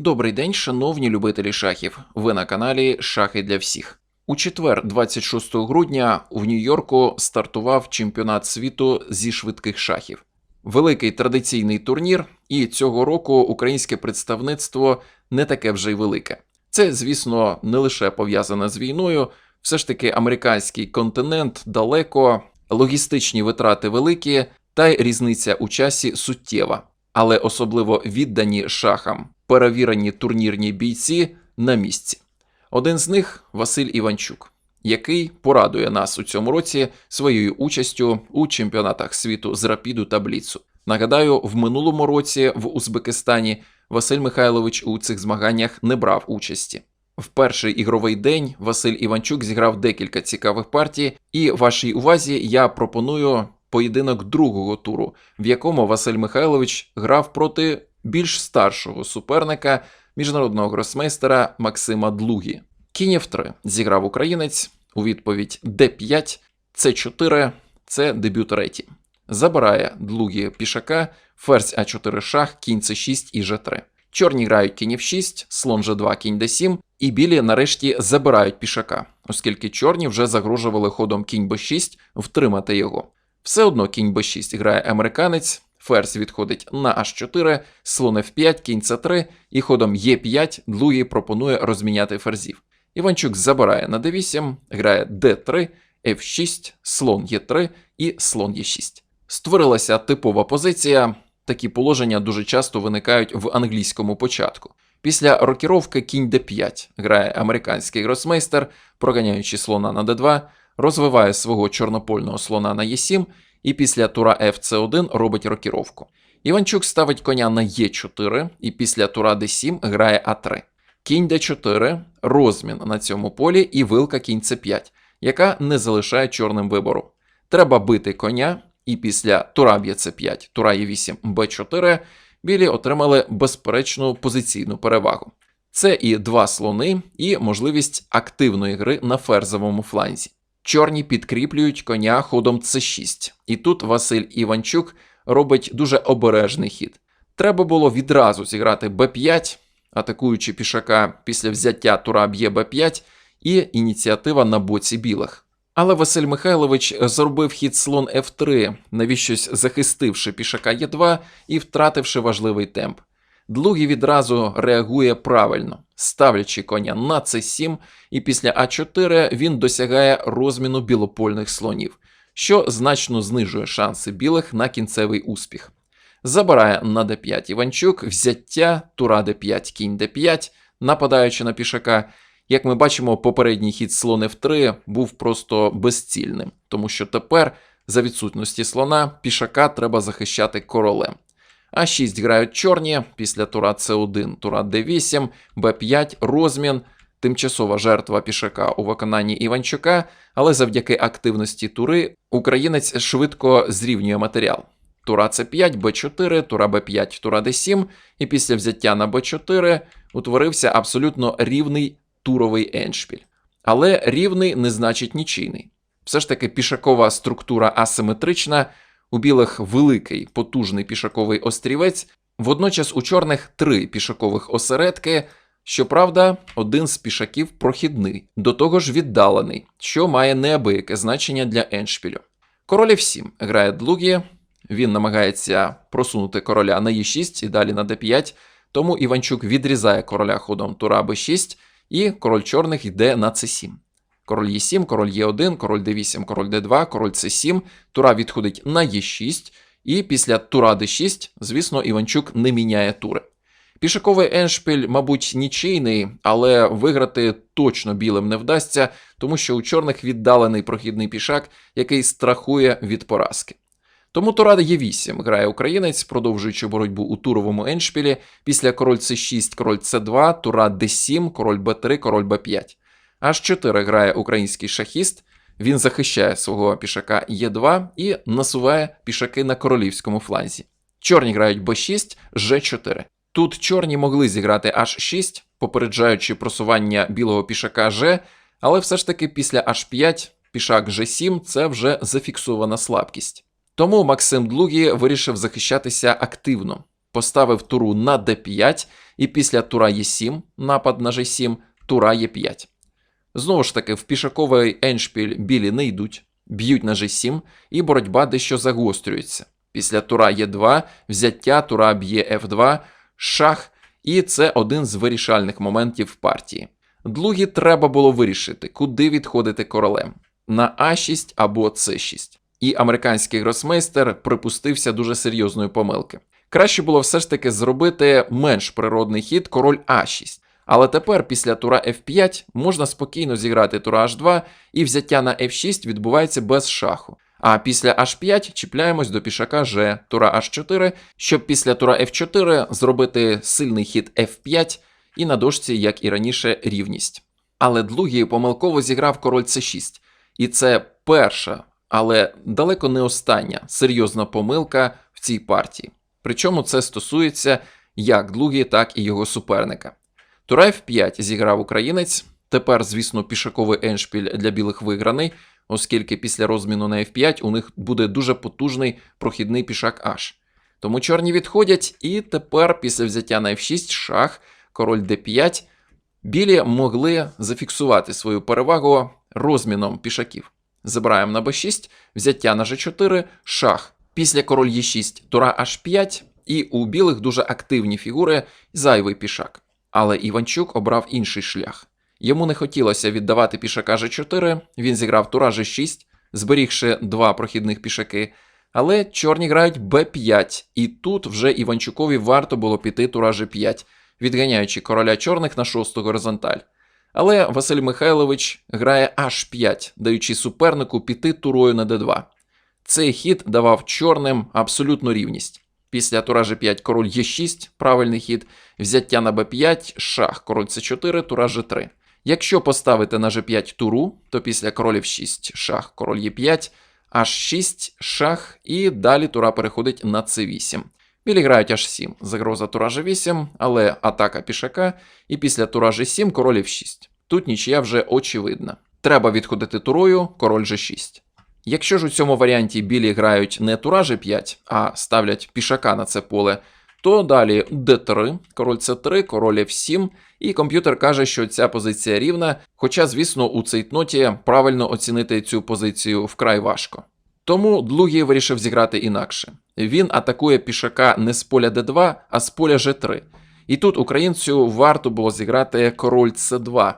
Добрий день, шановні любителі шахів. Ви на каналі Шахи для всіх. У четвер, 26 грудня, в Нью-Йорку стартував чемпіонат світу зі швидких шахів. Великий традиційний турнір, і цього року українське представництво не таке вже й велике. Це, звісно, не лише пов'язане з війною, все ж таки американський континент далеко, логістичні витрати великі, та й різниця у часі суттєва, але особливо віддані шахам, перевірені турнірні бійці на місці. Один з них Василь Іванчук, який порадує нас у цьому році своєю участю у чемпіонатах світу з рапіду та бліцу. Нагадаю, в минулому році в Узбекистані Василь Михайлович у цих змаганнях не брав участі. В перший ігровий день Василь Іванчук зіграв декілька цікавих партій, і вашій увазі я пропоную поєдинок другого туру, в якому Василь Михайлович грав проти більш старшого суперника міжнародного гросмейстера Максима Длугі. Кінь F3 зіграв українець у відповідь D5, C4 це дебют реті. Забирає Длугі пішака, ферзь А4 шах, кінь С6 і Ж3. Чорні грають кінь F6, слон G2, кінь D7, і білі нарешті забирають пішака, оскільки чорні вже загрожували ходом кінь Б6 втримати його. Все одно кінь Б6 грає американець, ферзь відходить на H4, слон F5, кінь С3 і ходом Е5 Длугі пропонує розміняти ферзів. Іванчук забирає на d8, грає d3, f6, слон Е3 і слон Е6. Створилася типова позиція. Такі положення дуже часто виникають в англійському початку. Після рокіровки кінь d5 грає американський гросмейстер, проганяючи слона на d2, розвиває свого чорнопольного слона на e7 і після тура fc1 робить рокіровку. Іванчук ставить коня на e4 і після тура d7 грає a3. Кінь d4, розмін на цьому полі і вилка кінь c5, яка не залишає чорним вибору. Треба бити коня, і після тура б'є c5, тура e8, b4 білі отримали безперечну позиційну перевагу. Це і два слони, і можливість активної гри на ферзовому фланзі. Чорні підкріплюють коня ходом c6, і тут Василь Іванчук робить дуже обережний хід. Треба було відразу зіграти b5, атакуючи пішака після взяття тура б'є b5, і ініціатива на боці білих. Але Василь Михайлович зробив хід слон F3, навіщось захистивши пішака Е2 і втративши важливий темп. Длугі відразу реагує правильно, ставлячи коня на c7, і після А4 він досягає розміну білопольних слонів, що значно знижує шанси білих на кінцевий успіх. Забирає на d5 Іванчук, взяття, тура d5, кінь d5, нападаючи на пішака. Як ми бачимо, попередній хід слон F3 був просто безцільним, тому що тепер, за відсутності слона, пішака треба захищати королем. А6 грають чорні, після тура С1, тура Д8, Б5, розмін, тимчасова жертва пішака у виконанні Іванчука, але завдяки активності тури українець швидко зрівнює матеріал. Тура С5, Б4, тура Б5, тура Д7, і після взяття на Б4 утворився абсолютно рівний туровий еншпіль. Але рівний не значить нічийний. Все ж таки пішакова структура асиметрична, у білих великий потужний пішаковий острівець, водночас у чорних три пішакових осередки. Щоправда, один з пішаків прохідний, до того ж віддалений, що має неабияке значення для еншпілю. Король F7 грає Длугі, він намагається просунути короля на Е6 і далі на d5, тому Іванчук відрізає короля ходом тура b6, і король чорних йде на c7. Король Е7, король Е1, король d8, король d2, король c7, тура відходить на Е6, і після тура d6, звісно, Іванчук не міняє тури. Пішаковий еншпіль, мабуть, нічийний, але виграти точно білим не вдасться, тому що у чорних віддалений прохідний пішак, який страхує від поразки. Тому тура Е8 грає українець, продовжуючи боротьбу у туровому еншпілі, після король С6, король С2, тура Д7, король Б3, король Б5. H4 грає український шахіст, він захищає свого пішака Е2 і насуває пішаки на королівському фланзі. Чорні грають Б6, Ж4. Тут чорні могли зіграти H6, попереджаючи просування білого пішака G, але все ж таки після H5 пішак G7 це вже зафіксована слабкість. Тому Максим Длугі вирішив захищатися активно. поставив туру на d5, і після тура e7, напад на g7, тура e5. Знову ж таки, в пішаковий еншпіль білі не йдуть, б'ють на g7, і боротьба дещо загострюється. Після тура Е2, взяття тура б'є F2, шах, і це один з вирішальних моментів партії. Длугі треба було вирішити, куди відходити королем на А6 або С6. І американський гросмейстер припустився дуже серйозної помилки. Краще було все ж таки зробити менш природний хід король А6. Але тепер, після тура F5, можна спокійно зіграти тура H2, і взяття на F6 відбувається без шаху. А після H5 чіпляємось до пішака G, тура H4, щоб після тура F4 зробити сильний хід F5 і на дошці, як і раніше, рівність. Але Длугі помилково зіграв король C6. І це перша, але далеко не остання серйозна помилка в цій партії. Причому це стосується як Длугі, так і його суперника. Тура F5 зіграв українець. Тепер, звісно, пішаковий еншпіль для білих виграний, оскільки після розміну на F5 у них буде дуже потужний прохідний пішак H. Тому чорні відходять, і тепер, після взяття на F6, шах, король D5, білі могли зафіксувати свою перевагу розміном пішаків. Забираємо на b6, взяття на g4, шах. Після король e6, тура h5, і у білих дуже активні фігури, зайвий пішак. Але Іванчук обрав інший шлях. Йому не хотілося віддавати пішака g4, він зіграв тура g6, зберігши два прохідних пішаки. Але чорні грають b5, і тут вже Іванчукові варто було піти тура g5, відганяючи короля чорних на шосту горизонталь. Але Василь Михайлович грає h5, даючи супернику піти турою на d2. Цей хід давав чорним абсолютну рівність. Після тура g5 король e6, правильний хід, взяття на b5, шах, король c4, тура g3. Якщо поставити на g5 туру, то після король f6, шах, король e5, h6, шах, і далі тура переходить на c8. Білі грають h7, загроза тура g8, але атака пішака, і після тура g7 король f6. Тут нічия вже очевидна. Треба відходити турою, король g6. Якщо ж у цьому варіанті білі грають не тура g5, а ставлять пішака на це поле, то далі d3, король c3, король f7, і комп'ютер каже, що ця позиція рівна, хоча, звісно, у цейтноті правильно оцінити цю позицію вкрай важко. Тому Длугі вирішив зіграти інакше. Він атакує пішака не з поля d2, а з поля g3. І тут українцю варто було зіграти король c2,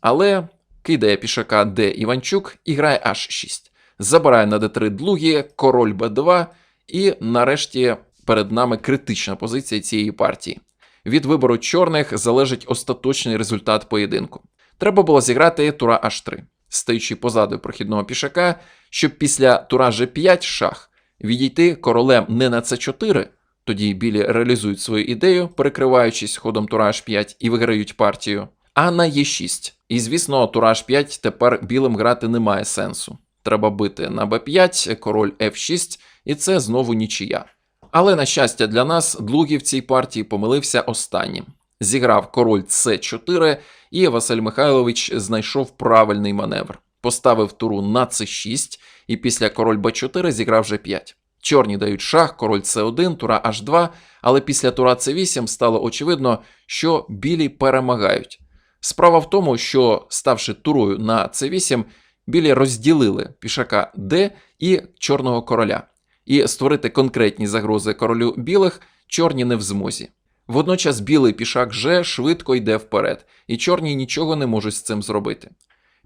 але кидає пішака d Іванчук і грає h6. Забирає на d3 Длугі, король b2, і нарешті перед нами критична позиція цієї партії. Від вибору чорних залежить остаточний результат поєдинку. Треба було зіграти тура h3, стоячи позаду прохідного пішака, щоб після тура g5 шах відійти королем не на c4, тоді білі реалізують свою ідею, перекриваючись ходом тура h5 і виграють партію, а на e6. І звісно, тура h5 тепер білим грати немає сенсу. Треба бити на b5, король f6, і це знову нічия. Але, на щастя, для нас Длугі в цій партії помилився останнім. Зіграв король С4, і Василь Михайлович знайшов правильний маневр. Поставив туру на С6, і після король Б4 зіграв Ж5. Чорні дають шах, король С1, тура H2, але після тура С8 стало очевидно, що білі перемагають. Справа в тому, що, ставши турою на С8, білі розділили пішака Д і чорного короля і створити конкретні загрози королю білих чорні не в змозі. Водночас білий пішак Ж швидко йде вперед, і чорні нічого не можуть з цим зробити.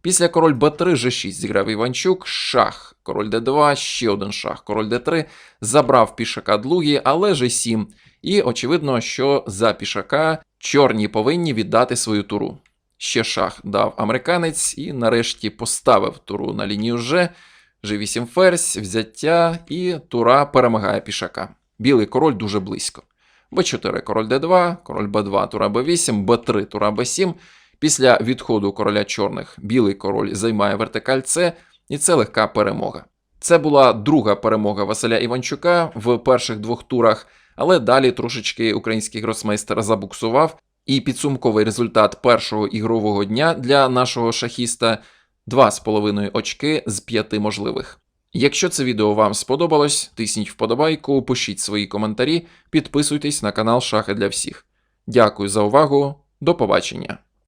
Після король Б3 Ж6 зіграв Іванчук, шах, король Д2, ще один шах, король Д3, забрав пішака Длугі, але Ж7, і очевидно, що за пішака чорні повинні віддати свою туру. Ще шах дав американець і нарешті поставив туру на лінію Ж, G8 ферзь, взяття і тура перемагає пішака. Білий король дуже близько. Б4 король Д2, король Б2, тура Б8, Б3, тура Б7. Після відходу короля чорних білий король займає вертикаль С, і це легка перемога. Це була друга перемога Василя Іванчука в перших двох турах, але далі трошечки український гросмейстер забуксував, і підсумковий результат першого ігрового дня для нашого шахіста 2,5 очки з 5 можливих. Якщо це відео вам сподобалось, тисніть вподобайку, пишіть свої коментарі, підписуйтесь на канал Шахи для всіх. Дякую за увагу, до побачення!